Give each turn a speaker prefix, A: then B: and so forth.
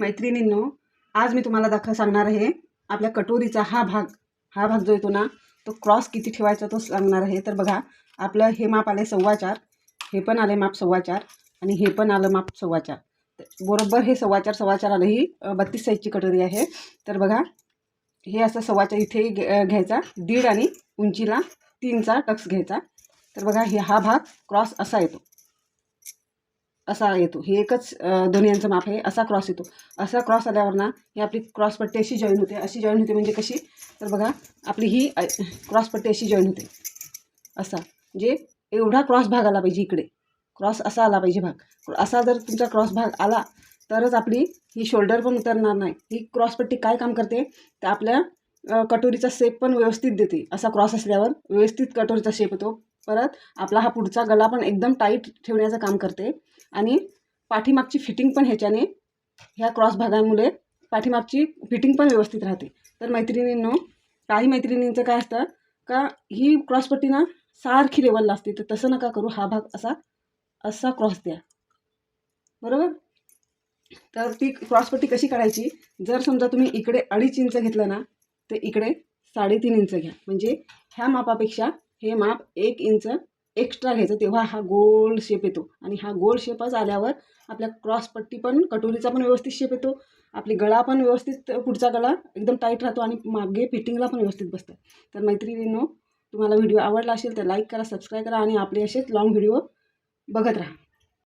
A: मैत्रिणींनो आज मी तुम्हाला दाखव सांगणार आहे आपल्या कटोरीचा हा भाग हा भाग जो येतो ना तो क्रॉस किती ठेवायचा तो सांगणार आहे. तर बघा आपलं हे माप आले सव्वा चार हे पण आले माप सव्वा चार आणि हे पण आलं माप सव्वा चार. तर बरोबर हे सव्वा चार सव्वा चार आलं ही बत्तीस साईजची कटोरी आहे. तर बघा हे असं सव्वा चार इथे घे- घ्यायचा दीड आणि उंचीला तीनचा टक्स घ्यायचा. तर बघा हे हा भाग क्रॉस असा येतो. असा येतो. हे एकच अ, यांचं माप आहे. असा क्रॉस येतो. असा क्रॉस आल्यावर ना ही आपली क्रॉस पट्टी अशी जॉईन होते. अशी जॉईन होते म्हणजे कशी? तर बघा आपली ही क्रॉसपट्टी क्रॉस पट्टी अशी जॉईन होते. असा. म्हणजे एवढा क्रॉस भाग आला पाहिजे इकडे. क्रॉस असा आला पाहिजे भाग. असा जर तुमचा क्रॉस भाग आला तरच आपली ही शोल्डर पण उतरणार नाही. ही क्रॉस पट्टी काय काम करते? तर आपल्या कटोरीचा शेप पण व्यवस्थित देते. असा क्रॉस असल्यावर व्यवस्थित कटोरीचा शेप येतो. परत आपला हा पुढचा गला पण एकदम टाईट ठेवण्याचं काम करते. आणि पाठीमागची फिटिंग पण ह्याच्याने ह्या क्रॉस भागामुळे पाठीमागची फिटिंग पण व्यवस्थित राहते. तर मैत्रिणींनो काही मैत्रिणींचं काय असतं का ही क्रॉसपट्टी ना सारखी लेवलला असते. तर तसं नका करू हा भाग असा असा क्रॉस द्या. बरोबर? तर ती क्रॉसपट्टी कशी काढायची? जर समजा तुम्ही इकडे अडीच इंच घेतलं ना तर इकडे साडेतीन इंच घ्या. म्हणजे ह्या मापापेक्षा हे माप एक इंच एक्स्ट्रा घ्यायचं. तेव्हा हा गोल शेप येतो. आणि हा गोल शेपच आल्यावर आपल्या क्रॉसपट्टी पण कटोरीचा पण व्यवस्थित शेप येतो. आपली गळा पण व्यवस्थित पुढचा गळा एकदम टाईट राहतो आणि मागे फिटिंगला पण व्यवस्थित बसतं. तर मैत्रिणींनो तुम्हाला व्हिडिओ आवडला असेल तर लाईक करा सबस्क्राईब करा आणि आपले असेच लाँग व्हिडिओ बघत राहा.